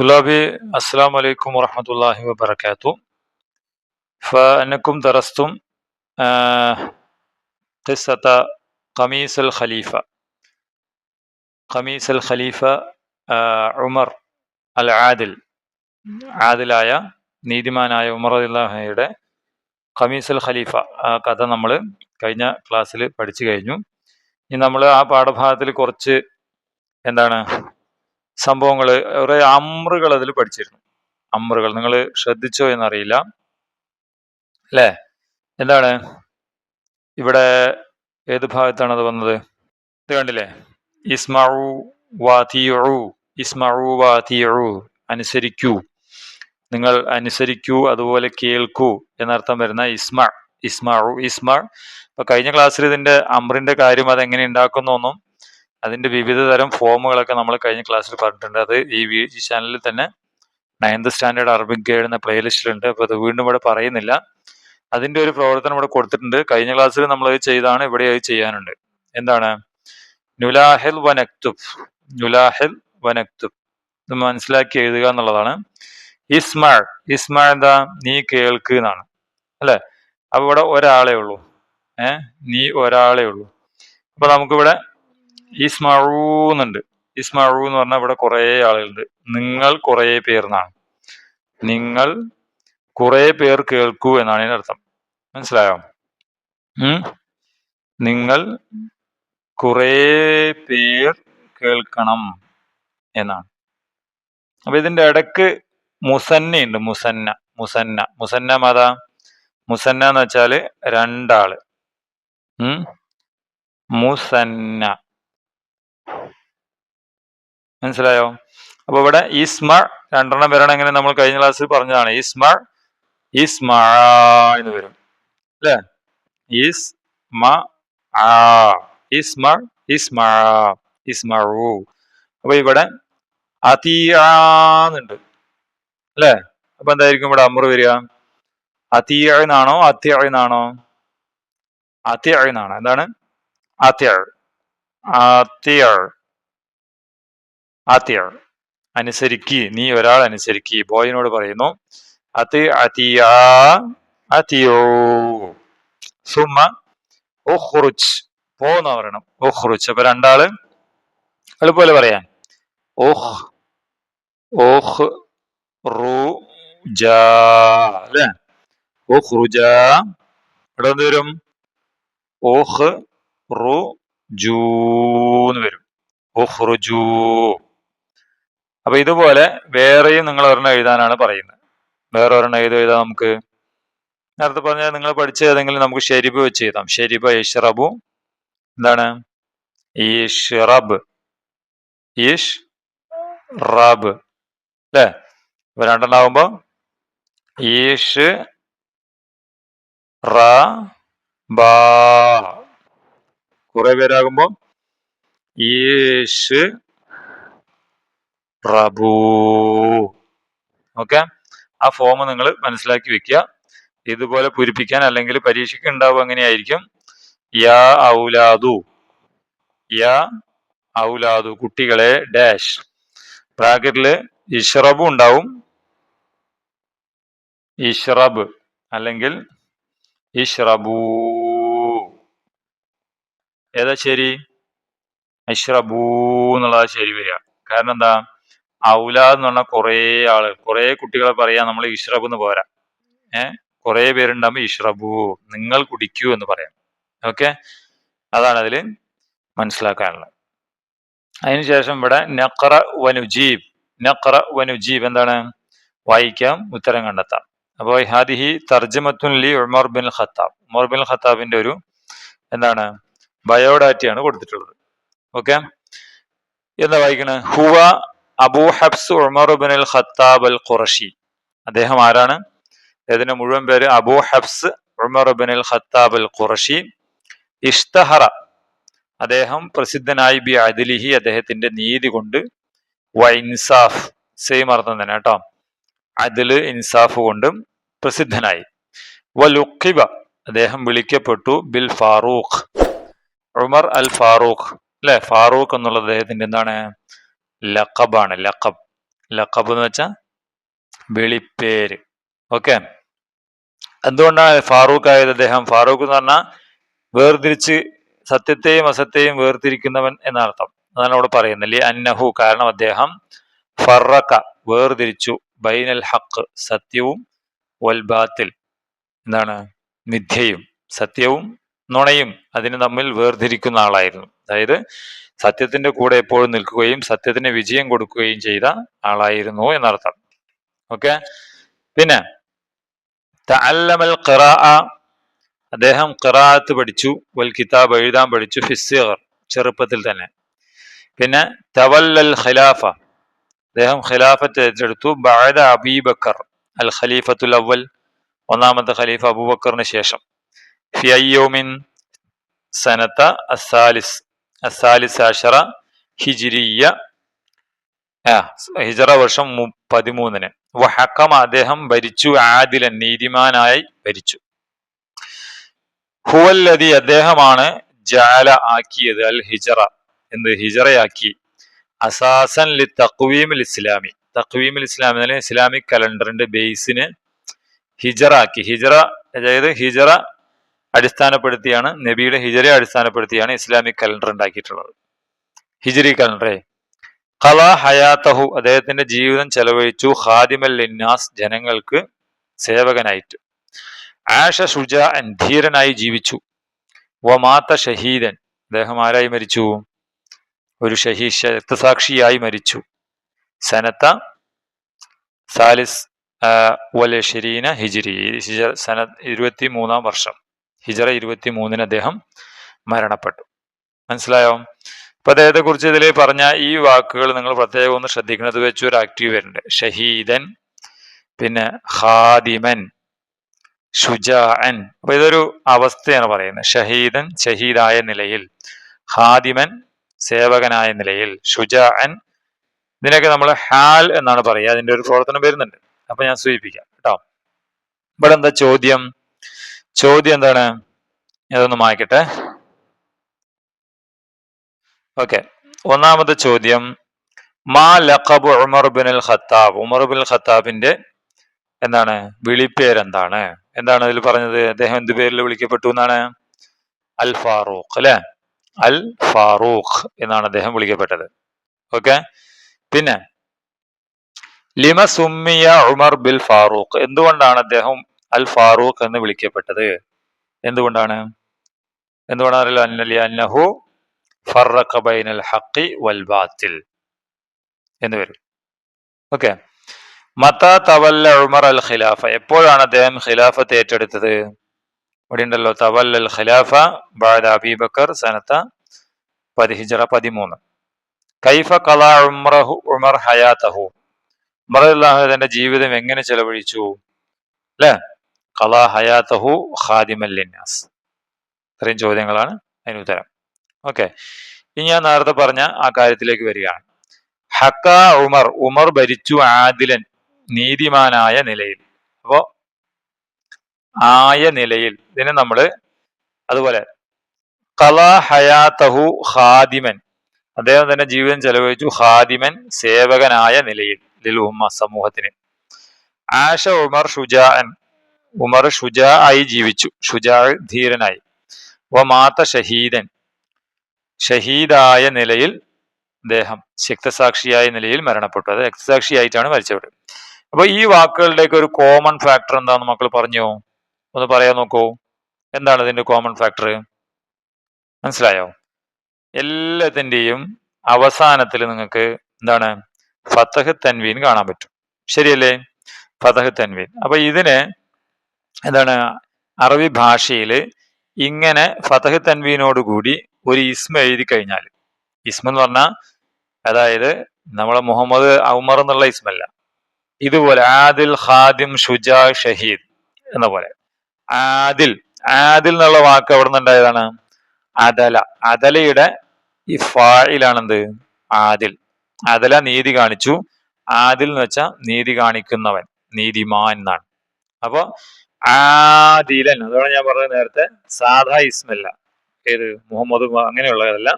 طلابي السلام عليكم ورحمة الله وبركاته فأنكم درستم آه، قصة قميص الخليفة قميص الخليفة آه، عمر അൽ ആദിൽ ആദിലായ നീതിമാനായ ഉമർ അള്ളാഹയുടെ ഖമീസുൽ ഖലീഫ ആ കഥ നമ്മൾ കഴിഞ്ഞ ക്ലാസ്സിൽ പഠിച്ചു കഴിഞ്ഞു ഇനി നമ്മൾ ആ പാഠഭാഗത്തിൽ കുറച്ച് എന്താണ് സംഭവങ്ങൾ കുറെ അമ്രുകൾ അതിൽ പഠിച്ചിരുന്നു. അമ്രുകൾ നിങ്ങൾ ശ്രദ്ധിച്ചോ എന്നറിയില്ല. അല്ലേ? എന്താണ്? ഇവിടെ ഏത് ഭാഗത്താണ് അത് വന്നത്? ഇത് കണ്ടില്ലേ? ഇസ്മാഉ വാതിയു ഇസ്മാഉ വാതിയു അനുസരിക്കൂ. നിങ്ങൾ അനുസരിക്കൂ അതുപോലെ കേൾക്കൂ എന്നർത്ഥം വരുന്ന ഇസ്മ ഇസ്മാഉ ഇസ്മ ഇപ്പൊ കഴിഞ്ഞ ക്ലാസ്സിൽ ഇതിന്റെ അമ്രിന്റെ കാര്യം അതെങ്ങനെ ഉണ്ടാക്കുന്നു അതിന്റെ വിവിധ തരം ഫോമുകളൊക്കെ നമ്മൾ കഴിഞ്ഞ ക്ലാസ്സിൽ പറഞ്ഞിട്ടുണ്ട്. അത് ഈ ഈ ചാനലിൽ തന്നെ നയൻത് സ്റ്റാൻഡേർഡ് അറബിക് ഗൈഡ് എന്ന പ്ലേലിസ്റ്റിലുണ്ട് അപ്പൊ അത് വീണ്ടും ഇവിടെ പറയുന്നില്ല. അതിന്റെ ഒരു പ്രവർത്തനം ഇവിടെ കൊടുത്തിട്ടുണ്ട്. കഴിഞ്ഞ ക്ലാസ്സിൽ നമ്മൾ അത് ചെയ്താണ്. ഇവിടെ അത് ചെയ്യാനുണ്ട്. എന്താണ്? നുലാഹിൽ വനക്തുബ് നുലാഹിൽ വനക്തുബ് ഇത് മനസ്സിലാക്കി എഴുതുക എന്നുള്ളതാണ്. ഇസ്മാൾ ഇസ്മാൾ എന്താ? നീ കേൾക്ക് എന്നാണ്. അല്ലെ? അപ്പൊ ഇവിടെ ഒരാളെ ഉള്ളൂ. ഏഹ് നീ ഒരാളെ ഉള്ളൂ. അപ്പൊ നമുക്കിവിടെ ഇസ്മാഴൂ എന്നുണ്ട് എന്ന് പറഞ്ഞാൽ ഇവിടെ കുറേ ആളുകളുണ്ട്. നിങ്ങൾ കുറേ പേർ എന്നാണ്. നിങ്ങൾ കുറേ പേർ കേൾക്കൂ എന്നാണ് ഇതിന്റെ അർത്ഥം. മനസ്സിലായോ? നിങ്ങൾ കുറേ പേർ കേൾക്കണം എന്നാണ്. അപ്പൊ ഇതിന്റെ ഇടയ്ക്ക് മുസന്ന ഉണ്ട് മുസന്ന മുസന്ന. മുസന്ന മത? മുസന്ന എന്ന് വെച്ചാൽ രണ്ടാൾ. മുസന്ന. മനസ്സിലായോ? അപ്പൊ ഇവിടെ ഇസ്മ രണ്ടെണ്ണം വരണം എങ്ങനെ നമ്മൾ കഴിഞ്ഞ ക്ലാസ്സിൽ പറഞ്ഞതാണ്. ഇസ്മ ഇസ്മ എന്ന് വരും. അല്ലേ? ഇസ്മ ഇസ്മ ഇസ്മ ഇസ്മു അപ്പൊ ഇവിടെ അതിയാന്നുണ്ട് അല്ലേ? അപ്പൊ എന്തായിരിക്കും ഇവിടെ അമർ വരിക? അതിയാണോ എന്നാണോ? അത്യ എന്നാണോ? അത്യ എന്നാണ്. എന്താണ്? അത്യാഴ് അത്യ അത്യ അനുസരിക്ക് നീ ഒരാൾ അനുസരിക്ക്. ബോയിനോട് പറയുന്നു അത് അതിയ അതിയോ സുമ ഓഹ്റുച്ച് പോന്ന് പറയണം ഓഹ്റുച്ച് അപ്പൊ രണ്ടാൾ എളുപ്പമല്ലേ പറയാൻ ഓഹ് ഓഹ് റു അല്ലേ? ഓഹ് റുജ ഇവിടെ എന്ത് വരും? ഓഹ് റു ജൂന്ന് വരും. ഓഹ് റുജൂ അപ്പൊ ഇതുപോലെ വേറെയും നിങ്ങൾ ഒരെണ്ണം എഴുതാനാണ് പറയുന്നത്. വേറെ ഒരെണ്ണം എഴുതി എഴുതാം നമുക്ക്? നേരത്തെ പറഞ്ഞാൽ നിങ്ങൾ പഠിച്ച ഏതെങ്കിലും നമുക്ക് ഷെരിബ് വെച്ച് എഴുതാം. ഷെരിബ് ഇഷ്റബു എന്താണ്? ഈഷ്റബ് ഈഷ് റബ് അല്ലേ? ഇപ്പൊ രണ്ടെണ്ണാവുമ്പോ ഈഷ് റ ബാ. കുറെ പേരാകുമ്പോ ഈഷ് റബൂ ഓക്കെ? ആ ഫോം നിങ്ങൾ മനസ്സിലാക്കി വെക്കുക. ഇതുപോലെ പൂരിപ്പിക്കാൻ അല്ലെങ്കിൽ പരീക്ഷയ്ക്ക് ഉണ്ടാവും എങ്ങനെയായിരിക്കും? യാ ഔലാദു. യാ ഔലാദു കുട്ടികളെ ഡാഷ് ബ്രാക്കറ്റിൽ ഇഷ്റബ് ഉണ്ടാവും. ഇഷ്റബ് അല്ലെങ്കിൽ ഇഷ്റബൂ. ഏതാ ശരി? ഇഷ്റബൂ എന്നുള്ളതാ ശരി വരിക. കാരണം എന്താ? ഔലാദ് എന്ന് പറഞ്ഞാൽ കുറേ ആൾ കുറേ കുട്ടികളെ പറയാ നമ്മൾ ഇഷ്റബ് എന്ന് പോരാ. ഏഹ് കുറേ പേരുണ്ടാകുമ്പോൾ ഇഷ്റബു നിങ്ങൾ കുടിക്കൂ എന്ന് പറയാം. ഓക്കെ? അതാണ് അതിൽ മനസ്സിലാക്കാനുള്ളത്. അതിനുശേഷം ഇവിടെ നഖറ വനുജീബ് നഖറ വനുജീബ് എന്താണ്? വായിക്കാം ഉത്തരം കണ്ടെത്താം. അപ്പോൾ ഹാദിഹി തർജമത്തുൻ ലി Umar bin Khattab. Umar bin ഖത്താബിന്റെ ഒരു എന്താണ്? ബയോഡാറ്റയാണ് കൊടുത്തിട്ടുള്ളത്. ഓക്കെ? എന്താ വായിക്കണേ? ഹുവ Abu Hafs Umar bin al Khattab al Qurashi അദ്ദേഹം ആരാണ്? അദ്ദേഹത്തിന്റെ മുഴുവൻ പേര് Abu Hafs Umar bin al Khattab al Qurashi ഇഷ്തഹറ. അദ്ദേഹം പ്രസിദ്ധനായി ബി അദിലിഹി അദ്ദേഹത്തിന്റെ നീതി കൊണ്ട് വ ഇൻസാഫ് സെയിം അർത്ഥം തന്നെ കേട്ടോ. അതിൽ ഇൻസാഫ് കൊണ്ടും പ്രസിദ്ധനായി. വ ലുഖിബ അദ്ദേഹം വിളിക്കപ്പെട്ടു ബിൽ ഫാറൂഖ്. Umar al Farooq. അല്ലെ? ഫാറൂഖ് എന്നുള്ളത് അദ്ദേഹത്തിന്റെ എന്താണ്? ലഖബാണ് ലഖബ്. ലഖബ് എന്ന് വെച്ചാൽ വിളിപ്പേര്. ഓക്കെ? എന്തുകൊണ്ടാണ് ഫാറൂഖ് ആയത് അദ്ദേഹം? ഫാറൂഖ് എന്ന് പറഞ്ഞാൽ വേർതിരിച്ച് സത്യത്തെയും അസത്തെയും വേർതിരിക്കുന്നവൻ എന്നർത്ഥം. അതാണ് അവിടെ പറയുന്നത്. ലി അന്നഹു കാരണം അദ്ദേഹം ഫറക്ക വേർതിരിച്ചു. ബൈനൽ ഹക്ക് സത്യവും വൽബാത്തിൽ എന്താണ്? മിഥ്യയും. സത്യവും നുണയും അതിന് തമ്മിൽ വേർതിരിക്കുന്ന ആളായിരുന്നു. അതായത് സത്യത്തിന്റെ കൂടെ എപ്പോഴും നിൽക്കുകയും സത്യത്തിന് വിജയം കൊടുക്കുകയും ചെയ്ത ആളായിരുന്നു എന്നർത്ഥം. ഓക്കെ? പിന്നെ തഅല്ലമൽ ഖിറാഅ. അദ്ദേഹം ഖിറാഅത്ത് പഠിച്ചു വൽ കിതാബ് എഴുതാൻ പഠിച്ചു ഫിസ്സിഗർ ചെറുപ്പത്തിൽ തന്നെ. പിന്നെ തവല്ലൽ ഖിലാഫ. അദ്ദേഹം ഖിലാഫത്ത് ഏറ്റെടുത്തു ബഅദ അബീബക്കർ അൽ ഖലീഫത്തുൽ അവൽ ഒന്നാമത്തെ ഖലീഫ അബൂബക്കറിന് ശേഷം. ഫി അയ്യോമിൻ സനത്ത അസാലിസ് അസാലിസ് അഷറ ഹിജിരിയ ഹിജറ വർഷം പതിമൂന്നിന്. വഹക്കം അദ്ദേഹം ഭരിച്ചു ആദിലൻ നീതിമാനായി ഭരിച്ചു. ഹുവല്ലതി അദ്ദേഹമാണ് ജാല ആക്കിയത് അൽ ഹിജറ എന്ത് ഹിജറയാക്കി. അസാസൻ ലി തക്വീമിൽ ഇസ്ലാമി. തക്വീമിൽ ഇസ്ലാമി ഇസ്ലാമിക് കലണ്ടറിന്റെ ബേസിന് ഹിജറാക്കി ഹിജറ അതായത് ഹിജറ അടിസ്ഥാനപ്പെടുത്തിയാണ് നബിയുടെ ഹിജറയെ അടിസ്ഥാനപ്പെടുത്തിയാണ് ഇസ്ലാമിക് കലണ്ടർ ഉണ്ടാക്കിയിട്ടുള്ളത്. ഹിജറി കലണ്ടറെ കല ഹയാത്തഹു അദ്ദേഹത്തിന്റെ ജീവിതം ചെലവഴിച്ചു ഹാദിമൽ ലിന്നാസ് ജനങ്ങൾക്ക് സേവകനായിട്ട്. ആഷ ഷുജ ധീരനായി ജീവിച്ചു. വമാത്ത ഷഹീദൻ അദ്ദേഹം ആരായി മരിച്ചു? ഒരു ഷഹീഷ രക്തസാക്ഷിയായി മരിച്ചു. സനത്ത സാലിസ് വലഷരീന ഹിജിരി സന ഇരുപത്തി മൂന്നാം വർഷം. ഹിജറ ഇരുപത്തി മൂന്നിന് അദ്ദേഹം മരണപ്പെട്ടു. മനസ്സിലായോ? അപ്പൊ അദ്ദേഹത്തെ കുറിച്ച് ഇതിൽ പറഞ്ഞ ഈ വാക്കുകൾ നിങ്ങൾ പ്രത്യേകം ഒന്ന് ശ്രദ്ധിക്കുന്നത് വെച്ച് ഒരു ആക്റ്റീവ് വരുന്നുണ്ട്. ഷഹീദൻ പിന്നെ ഹാദിമൻ ഷുജാൻ അപ്പൊ ഇതൊരു അവസ്ഥയാണ് പറയുന്നത്. ഷഹീദൻ ഷഹീദായ നിലയിൽ ഹാദിമൻ സേവകനായ നിലയിൽ ഷുജാൻ ഇതിനൊക്കെ നമ്മൾ ഹാൽ എന്നാണ് പറയുക. അതിന്റെ ഒരു പ്രവർത്തനം വരുന്നുണ്ട്. അപ്പൊ ഞാൻ സൂചിപ്പിക്കാം. കേട്ടോ? ഇവിടെ എന്താ ചോദ്യം? ചോദ്യം എന്താണ്? ഇതൊന്ന് മായ്ക്കട്ടെ. ഓക്കെ. ഒന്നാമത്തെ ചോദ്യം. മാ ലഖബ് Umar bin al Khattab Umar bin al ഖത്താബിന്റെ എന്താണ്? വിളിപ്പേരെന്താണ്? എന്താണ് അതിൽ പറഞ്ഞത്? അദ്ദേഹം എന്ത് പേരിൽ വിളിക്കപ്പെട്ടു എന്നാണ്? അൽ ഫാറൂഖ് അല്ലെ? അൽ ഫാറൂഖ് എന്നാണ് അദ്ദേഹം വിളിക്കപ്പെട്ടത്. ഓക്കെ. പിന്നെ ലിമ സുമ്മിയ ഉമർ ബിൽ ഫാറൂഖ്. എന്തുകൊണ്ടാണ് അദ്ദേഹം അൽ ഫാറൂഖ് എന്ന് വിളിക്കപ്പെട്ടത്. എന്തുകൊണ്ടാണ്? എന്തുകൊണ്ടാണ് ഫറഖ ബൈനൽ വൽ ബാത്തിൽ എന്ന് വരും. ഓക്കെ. മത തവല്ല ഉമർ അൽ ഖിലാഫ. എപ്പോഴാണ് അദ്ദേഹം ഖിലാഫത്ത് ഏറ്റെടുത്തത്? ഇവിടെ ഉണ്ടല്ലോ അൽ ഖിലാഫ ബാദ അബീബക്കർ സനത്ത പതിഹിജറ പതിമൂന്ന്. കൈഫ കല ഉമറഹു ഉമർ ഹയാത്തഹു ഉമർ അള്ളാഹു തന്റെ ജീവിതം എങ്ങനെ ചെലവഴിച്ചു? അല്ലെ? കല ഹയാത്തഹു ഖാദിമല്ലിന്നാസ് ഇത്രയും ചോദ്യങ്ങളാണ് അതിന് ഉത്തരം. ഓക്കെ. ഇനി ഞാൻ നേരത്തെ പറഞ്ഞ ആ കാര്യത്തിലേക്ക് വരികയാണ്. ഹക്ക ഉമർ ഉമർ ഭരിച്ചു ആദിലൻ നീതിമാനായ നിലയിൽ. അപ്പോ ആയ നിലയിൽ ഇതിനെ നമ്മൾ അതുപോലെ കലാ ഹയാത്തഹു ഖാദിമൻ അദ്ദേഹം തന്നെ ജീവിതം ചെലവഴിച്ചു ഖാദിമൻ സേവകനായ നിലയിൽ ലിൽ ഉമ്മ സമൂഹത്തിന്. ആഷ ഉമർ ഷുജാൻ ഉമർ ഷുജാ ആയി ജീവിച്ചു. ഷുജാ ധീരനായി. വമാത്ത ഷഹീദൻ. ഷഹീദായ നിലയിൽ അദ്ദേഹം ശക്തസാക്ഷിയായ നിലയിൽ മരണപ്പെട്ടു. അത് രക്തസാക്ഷിയായിട്ടാണ് മരിച്ചവർ അപ്പൊ ഈ വാക്കുകളുടെയൊക്കെ ഒരു കോമൺ ഫാക്ടർ എന്താന്ന് മക്കൾ പറഞ്ഞു? ഒന്ന് പറയാൻ നോക്കൂ. എന്താണ് ഇതിന്റെ കോമൺ ഫാക്ടർ മനസ്സിലായോ? എല്ലാത്തിന്റെയും അവസാനത്തിൽ നിങ്ങൾക്ക് എന്താണ്? ഫത്തഹ് തൻവീൻ കാണാൻ പറ്റും. ശരിയല്ലേ? ഫതഹ് തൻവീൻ. അപ്പൊ ഇതിന് എന്താണ് അറബി ഭാഷയിൽ ഇങ്ങനെ ഫതഹ് തൻവീനോട് കൂടി ഒരു ഇസ്മ എഴുതി കഴിഞ്ഞാൽ ഇസ്മ എന്ന് പറഞ്ഞാൽ അതായത് നമ്മളെ മുഹമ്മദ് ഉമർ എന്നുള്ള ഇസ്മല്ല. ഇതുപോലെ ആദിൽ ഖാദിം ഷുജാ ഷഹീദ് എന്ന പോലെ. ആദിൽ ആദിൽ എന്നുള്ള വാക്ക് എവിടെ നിന്നുണ്ടായതാണ് അദല. അദലയുടെ ഈ ഫായിലാണെന്ത്? ആദിൽ. അദല നീതി കാണിച്ചു. ആദിൽ എന്ന് വെച്ചാൽ നീതി കാണിക്കുന്നവൻ. നീതിമാൻ എന്നാണ്. അപ്പോ ആദിലൻ. അതാണ് ഞാൻ പറഞ്ഞത് നേരത്തെ സാധാ ഇസ്മല്ല. ഏത് മുഹമ്മദ് അങ്ങനെയുള്ളതല്ല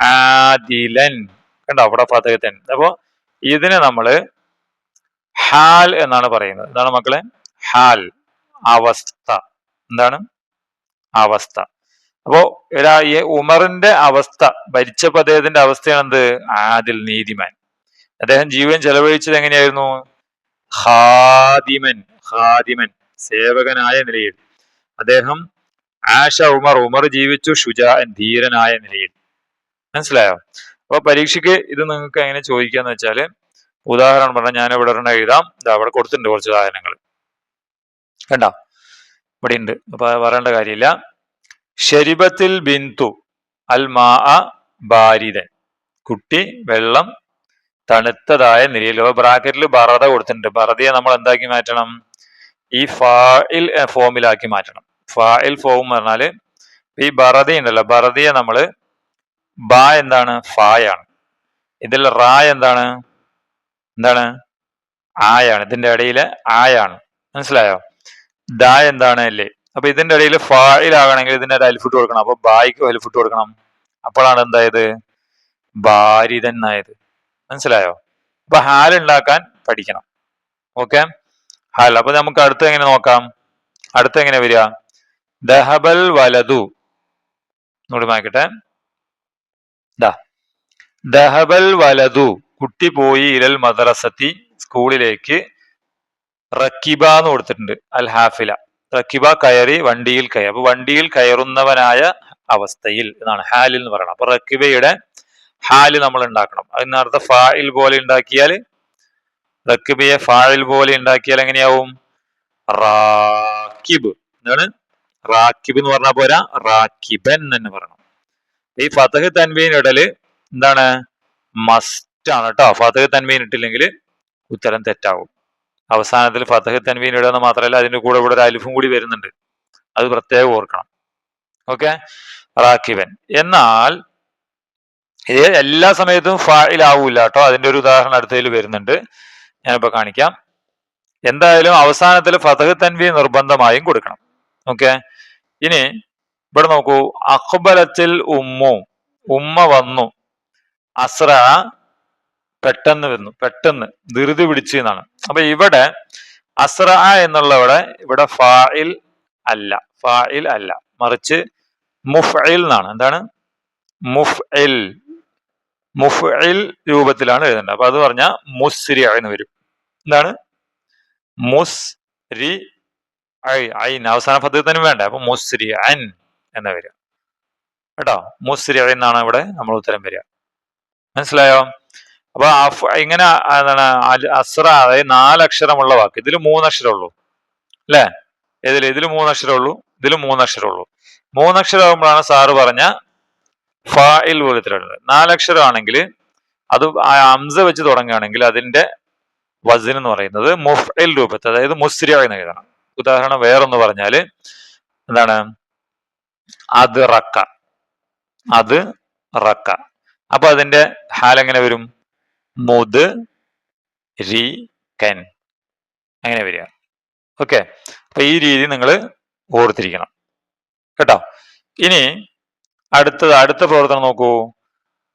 ആദിലൻ. കണ്ടോ? അവിടെ ഫതകത്തൻ അപ്പോ ഇതിനെ നമ്മൾ ഹാൽ എന്നാണ് പറയുന്നത്. എന്താണ് മക്കളെ? ഹാൽ. അവസ്ഥ. എന്താണ്? അവസ്ഥ. അപ്പോ ഒരാ ഈ ഉമറിന്റെ അവസ്ഥ ഭരിച്ചപ്പോ അദ്ദേഹത്തിന്റെ അവസ്ഥയാണ് എന്ത് ആദിൽ നീതിമാൻ. അദ്ദേഹം ജീവൻ ചെലവഴിച്ചത് എങ്ങനെയായിരുന്നു? ഹാദിമൻ ഹാദിമൻ സേവകനായ നിലയിൽ. അദ്ദേഹം ആഷ ഉമർ ഉമർ ജീവിച്ചു ഷുജാൻ ധീരനായ നിലയിൽ. മനസ്സിലായോ? അപ്പൊ പരീക്ഷയ്ക്ക് ഇത് നിങ്ങൾക്ക് എങ്ങനെ ചോദിക്കാന്ന് വെച്ചാൽ ഉദാഹരണം പറഞ്ഞാൽ ഞാൻ ഇവിടെ എഴുതാം. ഇതാ അവിടെ കൊടുത്തിട്ടുണ്ട് കുറച്ച് ഉദാഹരണങ്ങൾ കണ്ട? ഇവിടെ ഉണ്ട്. അപ്പൊ പറയേണ്ട കാര്യമില്ല. ഷരിബത്തിൽ ബിന്തു അൽ മാ ബാരിതൻ കുട്ടി വെള്ളം തണുത്തതായ നിലയിൽ. ബ്രാക്കറ്റിൽ ബറത കൊടുത്തിട്ടുണ്ട്. ബറതയെ നമ്മൾ എന്താക്കി മാറ്റണം? ഈ ഫായിൽ ഫോമിലാക്കി മാറ്റണം. ഫായിൽ ഫോം എന്ന് പറഞ്ഞാൽ ഈ ഭരതി ഉണ്ടല്ലോ. ഭരതിയെ നമ്മൾ ബ എന്താണ്? ഫായാണ്. ഇതിൽ റാ എന്താണ്? എന്താണ്? ആയാണ്. ഇതിന്റെ ഇടയിൽ ആയാണ്. മനസ്സിലായോ? ദ എന്താണ് അല്ലേ അപ്പൊ ഇതിന്റെ ഇടയിൽ ഫായിലാകണമെങ്കിൽ ഇതിന്റെ ഒരു അൽഫുട്ട് കൊടുക്കണം. അപ്പൊ ബായിക്ക് അൽഫുട്ട് കൊടുക്കണം. അപ്പോഴാണ് എന്തായത്? ഭാരിതനായത് മനസ്സിലായോ? അപ്പൊ ഹാൽ ഉണ്ടാക്കാൻ പഠിക്കണം. ഓക്കെ? ഹാൽ അപ്പൊ നമുക്ക് അടുത്ത് എങ്ങനെ നോക്കാം? അടുത്ത് എങ്ങനെ വരിക? ദഹബൽ വലതു നോടി മാക്കട്ടെ ദഹബൽ വലതു കുട്ടി പോയി ഇരൽ മദ്രസത്തി സ്കൂളിലേക്ക് റക്കിബ എന്ന് കൊടുത്തിട്ടുണ്ട് അൽ ഹാഫില. റക്കിബ കയറി വണ്ടിയിൽ കയറി. അപ്പൊ വണ്ടിയിൽ കയറുന്നവനായ അവസ്ഥയിൽ എന്നാണ് ഹാലിൽ എന്ന് പറയണം അപ്പൊ റക്കിബയുടെ ഹാൽ നമ്മൾ ഉണ്ടാക്കണം. അതിനർത്ഥം ഫായിൽ പോലെ ഉണ്ടാക്കിയാൽ റക്കിബയെ ഫാഴിൽ പോലെ ഉണ്ടാക്കിയാൽ എങ്ങനെയാവും? റാക്കിബ്. എന്താണ്? റാക്കിബ് എന്ന് പറഞ്ഞാൽ പോരാ റാക്കിബൻ എന്ന് പറയണം. ഈ ഫതഹ് തൻവീൻ ഇടൽ എന്താണ്? മസ്റ്റ് ആണ് കേട്ടോ ഫതഹ് തൻവീൻ ഇട്ടില്ലെങ്കിൽ ഉത്തരം തെറ്റാവും. അവസാനത്തിൽ ഫതഹ് തൻവീൻ ഇടുക എന്ന് മാത്രമല്ല അതിന്റെ കൂടെ ഇവിടെ ഒരു അലിഫും കൂടി വരുന്നുണ്ട്. അത് പ്രത്യേകം ഓർക്കണം. ഓക്കെ? റാക്കിബൻ. എന്നാൽ ഇത് എല്ലാ സമയത്തും ഫായിലാവൂല കേട്ടോ അതിന്റെ ഒരു ഉദാഹരണം അടുത്തതിൽ വരുന്നുണ്ട്. ഞാനിപ്പോ കാണിക്കാം. എന്തായാലും അവസാനത്തിൽ ഫതഹ് തൻവി നിർബന്ധമായും കൊടുക്കണം. ഓക്കെ? ഇനി ഇവിടെ നോക്കൂ. അക്ബലത്തിൽ ഉമ്മു ഉമ്മ വന്നു. അസ്ര പെട്ടെന്ന് വന്നു. പെട്ടെന്ന്. ധൃതി പിടിച്ചു എന്നാണ്. അപ്പൊ ഇവിടെ അസ്ര എന്നുള്ളവിടെ ഇവിടെ ഫായിൽ അല്ല. ഫായിൽ അല്ല. മറിച്ച് മുഫ്ഇൽ എന്നാണ്. എന്താണ്? മുഫ്ഇൽ. മുഫ്ഇൽ രൂപത്തിലാണ് എഴുതേണ്ടത്. അപ്പൊ അത് പറഞ്ഞാൽ മുസ്രി എന്ന് വരും. എന്താണ്? മുസ് രി ഐൻ അവസാന പദ്ധതി വേണ്ട. അപ്പൊ മുസ്രി അൻ എന്ന വരിക. കേട്ടോ? മുസ്രി എന്നാണ് ഇവിടെ നമ്മൾ ഉത്തരം വരിക. മനസ്സിലായോ? അപ്പൊ ഇങ്ങനെ എന്താണ്? അസ്ര അതായത് നാലക്ഷരമുള്ള വാക്ക്. ഇതിൽ മൂന്നക്ഷരം ഉള്ളൂ അല്ലേ? ഇതിൽ ഇതിൽ മൂന്നക്ഷരം ഉള്ളൂ ഇതിൽ മൂന്നക്ഷരം ഉള്ളൂ മൂന്നക്ഷരം ആകുമ്പോഴാണ് സാറ് പറഞ്ഞ ഫായിൽ പോലത്തിലുള്ളത് നാലക്ഷരം ആണെങ്കിൽ അത് അംസ വെച്ച് തുടങ്ങുകയാണെങ്കിൽ അതിന്റെ വസിൻ എന്ന് പറയുന്നത് മുഫ്ഇൽ രൂപത്തിൽ അതായത് മുസ്രിയ എന്ന് എഴുതണം ഉദാഹരണം വേറൊന്ന് പറഞ്ഞാൽ എന്താണ്? അത് റക്ക. അത് റക്ക. അപ്പൊ അതിന്റെ ഹാൽ എങ്ങനെ വരും? മുത് രി കൻ. അങ്ങനെ വരിക. ഓക്കെ. അപ്പൊ ഈ രീതി നിങ്ങൾ ഓർത്തിരിക്കണം. കേട്ടോ? ഇനി അടുത്തത് അടുത്ത പ്രവർത്തനം നോക്കൂ.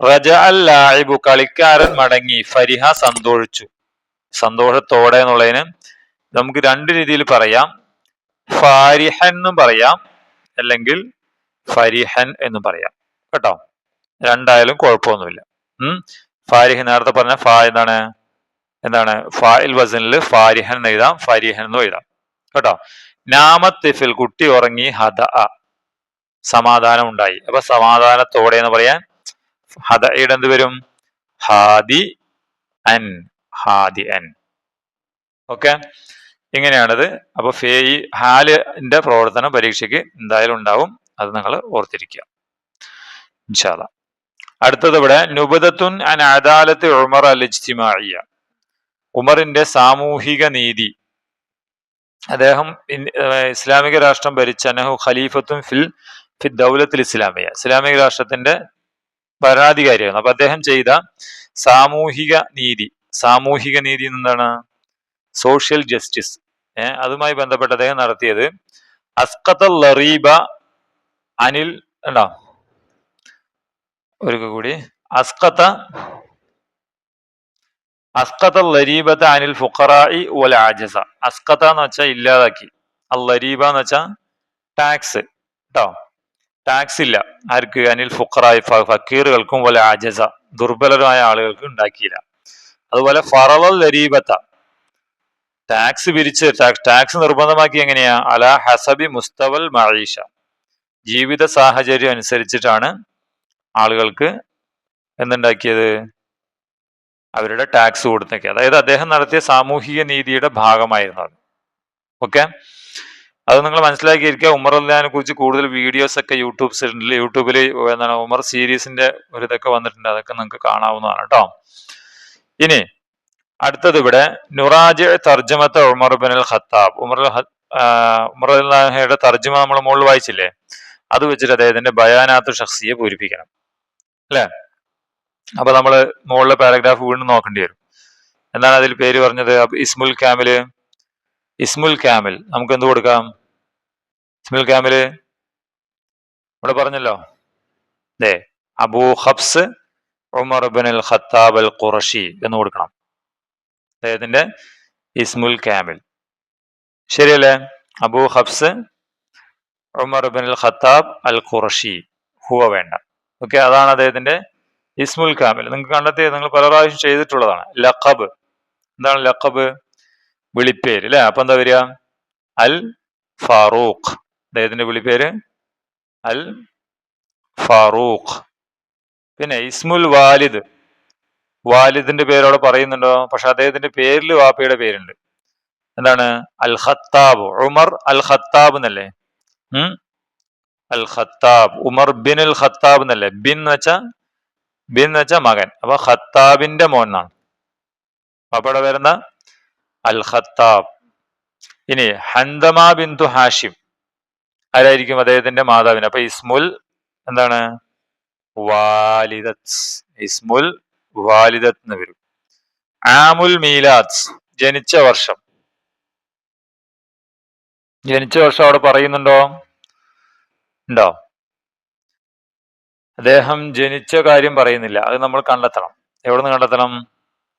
റജ അൽ ലായിബു കളിക്കാരൻ മടങ്ങി. ഫരിഹ സന്തോഷിച്ചു. സന്തോഷത്തോടെ എന്നുള്ളതിന് നമുക്ക് രണ്ട് രീതിയിൽ പറയാം. ഫാരിഹൻ എന്നും പറയാം. അല്ലെങ്കിൽ ഫരിഹൻ എന്നും പറയാം. കേട്ടോ? രണ്ടായാലും കുഴപ്പമൊന്നുമില്ല. ഉം? ഫാരിഹ് നേരത്തെ പറഞ്ഞ ഫാ എന്താണ്? എന്താണ്? ഫായിൽ വസനിൽ ഫാരിഹൻ എന്ന് എഴുതാം. ഫരിഹൻ എന്ന് എഴുതാം. കേട്ടോ? നാമത്തിഫിൽ കുട്ടി ഉറങ്ങി ഹദ സമാധാനം ഉണ്ടായി അപ്പൊ സമാധാനത്തോടെ എന്ന് പറയാൻ ഹദയുടെ എന്ത് വരും? ഹാദി അൻ ഹാദി അൻ. ഓക്കെ? ഇങ്ങനെയാണത്. അപ്പൊ ഫേയി ഹാലിന്റെ പ്രവർത്തനം പരീക്ഷയ്ക്ക് എന്തായാലും ഉണ്ടാവും. അത് നിങ്ങൾ ഓർത്തിരിക്കുക. ഇൻഷാല അടുത്തത് ഇവിടെ നുബദത്തുൻ അൻ അദാലത്ത് ഉമർ അൽ ഇജ്തിമാഇയ ഉമറിന്റെ സാമൂഹിക നീതി. അദ്ദേഹം ഇസ്ലാമിക രാഷ്ട്രം ഭരിച്ച അനഹു ഖലീഫത്തും ഫിൽ ഫി ദൗലത്തിൽ ഇസ്ലാമിയ ഇസ്ലാമിക രാഷ്ട്രത്തിന്റെ ഭരണാധികാരിയാണ്. അപ്പൊ അദ്ദേഹം ചെയ്ത സാമൂഹിക നീതി സാമൂഹിക നീതി എന്താണ്? Social justice. അതുമായി ബന്ധപ്പെട്ട് അദ്ദേഹം നടത്തിയത് അസ്കത്ത് ലറീബ അനിൽ ഉണ്ടോ ഒരു കൂടി. അസ്കത്ത അസ്കത്ത ലരീബത്ത് അനിൽ ഫുഖറായി ആജസ. അസ്കത്ത എന്ന് വെച്ചാൽ ഇല്ലാതാക്കി. അൽ ലരീബ എന്ന് വെച്ചാൽ ടാക്സ്. കേട്ടോ ടാക്സ് ഇല്ല. ആർക്ക്? അനിൽ ഫുഖറായി ഫ- ഫക്കീറുകൾക്കും പോലെ ആജസ ദുർബലരായ ആളുകൾക്കും ഉണ്ടാക്കിയില്ല. അതുപോലെ ഫറവൽ ലരീബത്ത ടാക്സ് പിരിച്ച് ടാക്സ് നിർബന്ധമാക്കി എങ്ങനെയാ? അല ഹസബി മുസ്തവൽ മഴീഷ ജീവിത സാഹചര്യം അനുസരിച്ചിട്ടാണ് ആളുകൾക്ക് എന്തുണ്ടാക്കിയത്? അവരുടെ ടാക്സ് കൊടുത്തൊക്കെ. അതായത് അദ്ദേഹം നടത്തിയ സാമൂഹിക നീതിയുടെ ഭാഗമായിരുന്നു ഓക്കെ അത് നിങ്ങൾ മനസ്സിലാക്കിയിരിക്കുക. ഉമർ അല്ലാനെ കുറിച്ച് കൂടുതൽ വീഡിയോസ് ഒക്കെ യൂട്യൂബ് യൂട്യൂബിൽ എന്താണ് ഉമർ സീരീസിന്റെ ഒരു ഇതൊക്കെ വന്നിട്ടുണ്ട്. അതൊക്കെ നിങ്ങൾക്ക് കാണാവുന്നതാണ് കേട്ടോ ഇനി അടുത്തത് ഇവിടെ നുറാജ് തർജമത്തെ Umar bin al Khattab Umar Umar അല്ലാഹയുടെ തർജമ നമ്മൾ മുകളിൽ വായിച്ചില്ലേ? അത് വെച്ചിട്ട് അദ്ദേഹത്തിന്റെ ബയാനാത്ത് ഷഖ്സിയെ പൂരിപ്പിക്കണം. അല്ലേ? അപ്പൊ നമ്മൾ മുകളിലെ പാരഗ്രാഫ് വീണ്ടും നോക്കേണ്ടി വരും. എന്താണ് അതിൽ പേര് പറഞ്ഞത്? ഇസ്മുൽ കാമിൽ ഇസ്മുൽ കാമിൽ. നമുക്ക് എന്ത് കൊടുക്കാം? ഇസ്മുൽ ക്യാമിൽ ഇവിടെ പറഞ്ഞല്ലോ. ദേ Abu Hafs Umar bin al Khattab al Qurashi എന്ന് കൊടുക്കണം. അദ്ദേഹത്തിന്റെ ഇസ്മുൽ കാമിൽ. ശരിയല്ലേ? Abu Hafs Umar bin al Khattab al Qurashi ഹുവ വേണ്ട. ഓക്കെ അതാണ് അദ്ദേഹത്തിന്റെ ഇസ്മുൽ കാമിൽ. നിങ്ങൾക്ക് കണ്ടെത്തിയത് നിങ്ങൾ പല പ്രാവശ്യം ചെയ്തിട്ടുള്ളതാണ്. ലഖബ്. എന്താണ് ലഖബ്? വിളിപ്പേര് അല്ലെ അപ്പൊ എന്താ വരിക? അൽ ഫാറൂഖ്. അദ്ദേഹത്തിന്റെ വിളിപ്പേര്. അൽ ഫാറൂഖ്. പിന്നെ ഇസ്മുൽ വാലിദ്. വാലിദിന്റെ പേരോടെ പറയുന്നുണ്ടോ? പക്ഷെ അദ്ദേഹത്തിന്റെ പേരിൽ വാപ്പയുടെ പേരുണ്ട്. എന്താണ്? Al Khattab. Umar al Khattab എന്നല്ലേ? Al Khattab. Umar bin al Khattab എന്നല്ലേ? ബിൻ എന്ന് വെച്ചാ ബിൻ എന്ന് വെച്ചാ മകൻ. അപ്പൊ ഖത്താബിന്റെ മോൻ എന്നാണ്. പാപ്പയുടെ പേരെന്താ? അൽ ഖത്താബ് ഇനി ഹന്തമ ബിന്ദു ഹാഷിം. ആരായിരിക്കും അദ്ദേഹത്തിന്റെ മാതാവിന്? അപ്പൊ ഇസ്മുൽ എന്താണ്? വാലിദത്ത്. ഇസ്മുൽ വാലിദത്ത് എന്ന് വരും. ആമുൽ മീലാദ്. ജനിച്ച വർഷം. ജനിച്ച വർഷം അവിടെ പറയുന്നുണ്ടോ? ഉണ്ടോ? അദ്ദേഹം ജനിച്ച കാര്യം പറയുന്നില്ല. അത് നമ്മൾ കണ്ടെത്തണം. എവിടെ നിന്ന് കണ്ടെത്തണം?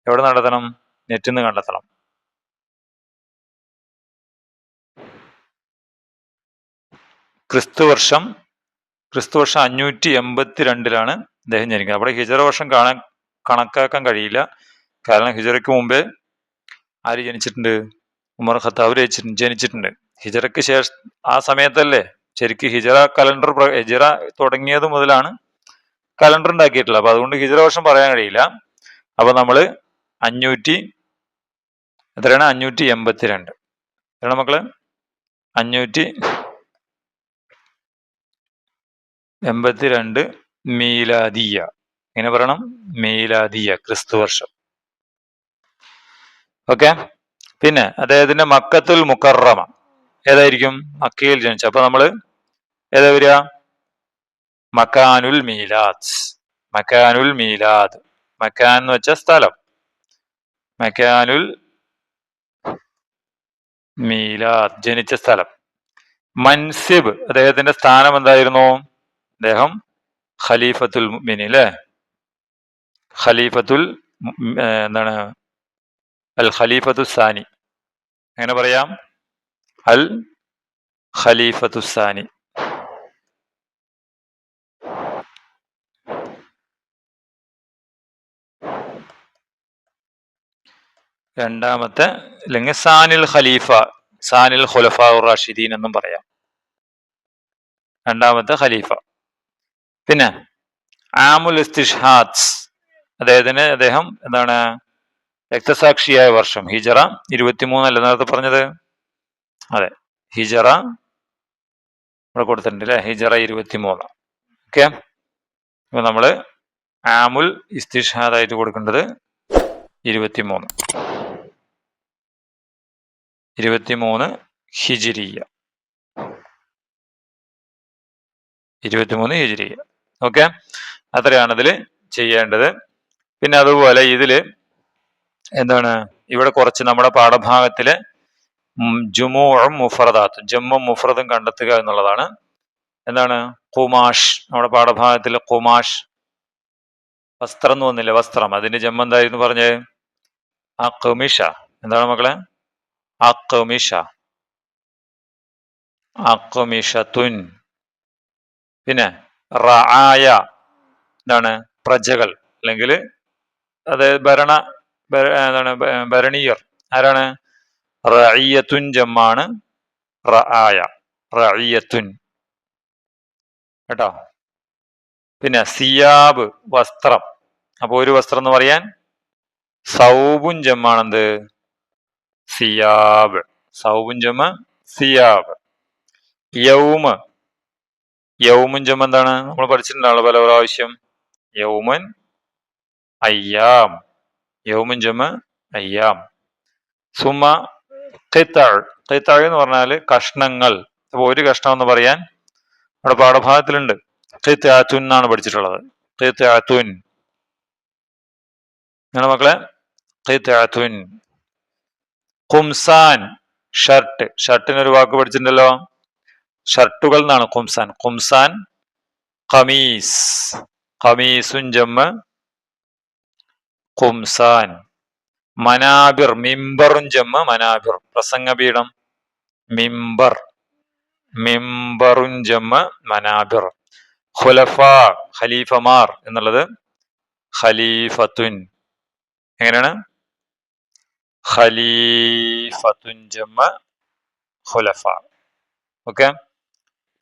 എവിടെ നടത്തണം നെറ്റിൽ നിന്ന് കണ്ടെത്തണം. ക്രിസ്തു വർഷം ക്രിസ്തു വർഷം അഞ്ഞൂറ്റി എൺപത്തി രണ്ടിലാണ് അദ്ദേഹം ജനിക്കുന്നത്. അവിടെ ഹിജറ വർഷം കാണാൻ കണക്കാക്കാൻ കഴിയില്ല. കാരണം ഹിജറയ്ക്ക് മുമ്പേ ആര് ജനിച്ചിട്ടുണ്ട്? ഉമർ ഖത്താബ് ജനിച്ചിട്ടുണ്ട്. ഹിജറയ്ക്ക് ശേഷം ആ സമയത്തല്ലേ ശരിക്കും ഹിജറ കലണ്ടർ ഹിജറ തുടങ്ങിയത് മുതലാണ് കലണ്ടർ ഉണ്ടാക്കിയിട്ടുള്ളത്. അപ്പൊ അതുകൊണ്ട് ഹിജറ വർഷം പറയാൻ കഴിയില്ല. അപ്പൊ നമ്മൾ അഞ്ഞൂറ്റി എത്രയാണ്? അഞ്ഞൂറ്റി എൺപത്തിരണ്ട് എത്രയാണ് മക്കൾ? അഞ്ഞൂറ്റി എൺപത്തിരണ്ട് മീലാദിയ. ഇങ്ങനെ പറയണം? മീലാദിയ ക്രിസ്തു വർഷം ഓക്കെ? പിന്നെ അദ്ദേഹത്തിന്റെ മക്കത്തുൽ മുക്കറമ. ഏതായിരിക്കും? മക്കയിൽ ജനിച്ച. അപ്പൊ നമ്മൾ ഏതാ വരിക? മക്കാനുൽ മീലാദ്. മക്കാനുൽ മീലാദ്. മക്കാൻ എന്ന് വെച്ച സ്ഥലം. മക്കാനുൽ മീലാദ് ജനിച്ച സ്ഥലം. മൻസിബ് അദ്ദേഹത്തിന്റെ സ്ഥാനം എന്തായിരുന്നു? അദ്ദേഹം ഖലീഫത്തുൽ മുഅ്മിനി അല്ലേ ഖലീഫത്തുൽ എന്താണ് അൽ ഖലീഫത്തു സാനി. എങ്ങനെ പറയാം? അൽ ഖലീഫത്തു സാനി. രണ്ടാമത്തെ അല്ലെങ്കിൽ സാനിൽ ഖലീഫ സാനിൽ ഖുലഫ റാഷിദീൻ എന്നും പറയാം. രണ്ടാമത്തെ ഖലീഫ. പിന്നെ ആമുൽ ഇസ്തിഷ്ഹാദ്. അദ്ദേഹത്തിന് അദ്ദേഹം എന്താണ് രക്തസാക്ഷിയായ വർഷം. ഹിജറ ഇരുപത്തിമൂന്നല്ല നേരത്തെ പറഞ്ഞത്? അതെ. ഹിജറ ഇവിടെ കൊടുത്തിട്ടുണ്ട് അല്ലെ? ഹിജറ ഇരുപത്തിമൂന്ന്. ഓക്കെ. അപ്പൊ നമ്മൾ ആമുൽ ഇസ്തിഷാദായിട്ട് കൊടുക്കേണ്ടത് ഇരുപത്തിമൂന്ന്. ഇരുപത്തിമൂന്ന് ഹിജിരിയ. ഇരുപത്തിമൂന്ന് ഹിജിരിയ. ഓക്കെ? അത്രയാണ് ഇതിൽ ചെയ്യേണ്ടത്. പിന്നെ അതുപോലെ ഇതിൽ എന്താണ്? ഇവിടെ കുറച്ച് നമ്മുടെ പാഠഭാഗത്തിൽ ജുമുവും മുഫറദാത്ത് ജമ്മും മുഫറദും കണ്ടെത്തുക എന്നുള്ളതാണ്. എന്താണ്? കുമാഷ് നമ്മുടെ പാഠഭാഗത്തിൽ കുമാഷ് വസ്ത്രം എന്ന് വന്നില്ല? വസ്ത്രം. അതിന്റെ ജമ്മ എന്തായിരുന്നു പറഞ്ഞത് അക്മിഷ എന്താണ് മക്കളെ? അക്മിഷ അക്മിഷത്തുൻ പിന്നെ റായ എന്താണ് പ്രജകൾ അല്ലെങ്കിൽ അതായത് ഭരണ എന്താണ് ഭരണീയർ. ആരാണ്? റഅയ്യത്തുൻ ജമ്മാണ് റആയ. റഅയ്യത്തുൻ കേട്ടോ? പിന്നെ സിയാബ് വസ്ത്രം. അപ്പോൾ ഒരു വസ്ത്രം എന്ന് പറയാൻ സൗബുൻ ജമ്മാണെന്ത്? സിയാബ്. സൗബുൻ ജമ്മ സിയാബ്. യൗമ്. യൗമുൻ ജം എന്താണ്? നമ്മൾ പഠിച്ചിട്ടുണ്ടാണല്ലോ പല പ്രാവശ്യം. യൗമൻ അയ്യാം. യൗമുൻ ജമ അയ്യാം. സുമ തെത്താഴ് തെത്താഴ് എന്ന് പറഞ്ഞാൽ കഷ്ണങ്ങൾ. അപ്പൊ ഒരു കഷ്ണം എന്ന് പറയാൻ നമ്മുടെ പാഠഭാഗത്തിലുണ്ട്. ഖിത്താത്തുൻ എന്നാണ് പഠിച്ചിട്ടുള്ളത്. ഖിത്താത്തുൻ. നിങ്ങളുടെ മക്കളെ ഖിത്താത്തുൻ. കുംസാൻ ഷർട്ട്. ഷർട്ടിന് ഒരു വാക്ക് പഠിച്ചിട്ടുണ്ടല്ലോ. ഷർട്ടുകൾ എന്നാണ് കുംസാൻ കുംസാൻ ഖമീസ്. ഖമീസുൻ ജമ്മ. കുംസാൻ മനാബിർ മിംബറുൻ ജമ്മ മനാബിർ. പ്രസംഗപീഠം മിംബർ മിംബറുൻ ജമ്മ മനാബിർ. ഖുലഫ ഖലീഫമാർ എന്നുള്ളത് ഖലീഫത്തുൻ. എങ്ങനെയാണ്? ഖലീഫത്തുൻ ജമ്മ ഖുലഫ. ഓക്കെ?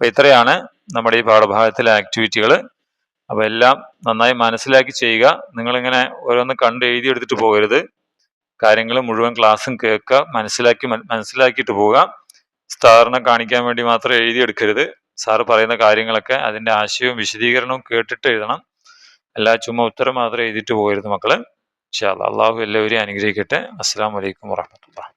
അപ്പൊ ഇത്രയാണ് നമ്മുടെ ഈ പാഠഭാഗത്തിലെ ആക്ടിവിറ്റികൾ അപ്പൊ എല്ലാം നന്നായി മനസ്സിലാക്കി ചെയ്യുക. നിങ്ങളിങ്ങനെ ഓരോന്ന് കണ്ട് എഴുതിയെടുത്തിട്ട് പോകരുത്. കാര്യങ്ങൾ മുഴുവൻ ക്ലാസ്സും കേൾക്കുക മനസ്സിലാക്കി മനസ്സിലാക്കിയിട്ട് പോവുക. സാറിനെ കാണിക്കാൻ വേണ്ടി മാത്രം എഴുതിയെടുക്കരുത്. സാറ് പറയുന്ന കാര്യങ്ങളൊക്കെ അതിന്റെ ആശയവും വിശദീകരണവും കേട്ടിട്ട് എഴുതണം. എല്ലാ ചുമ്മാ ഉത്തരം മാത്രം എഴുതിയിട്ട് പോകരുത് മക്കൾ. ഇൻഷാ. അള്ളാഹു എല്ലാവരെയും അനുഗ്രഹിക്കട്ടെ. അസ്സാം വലൈക്കും വാഹമത്തുള്ള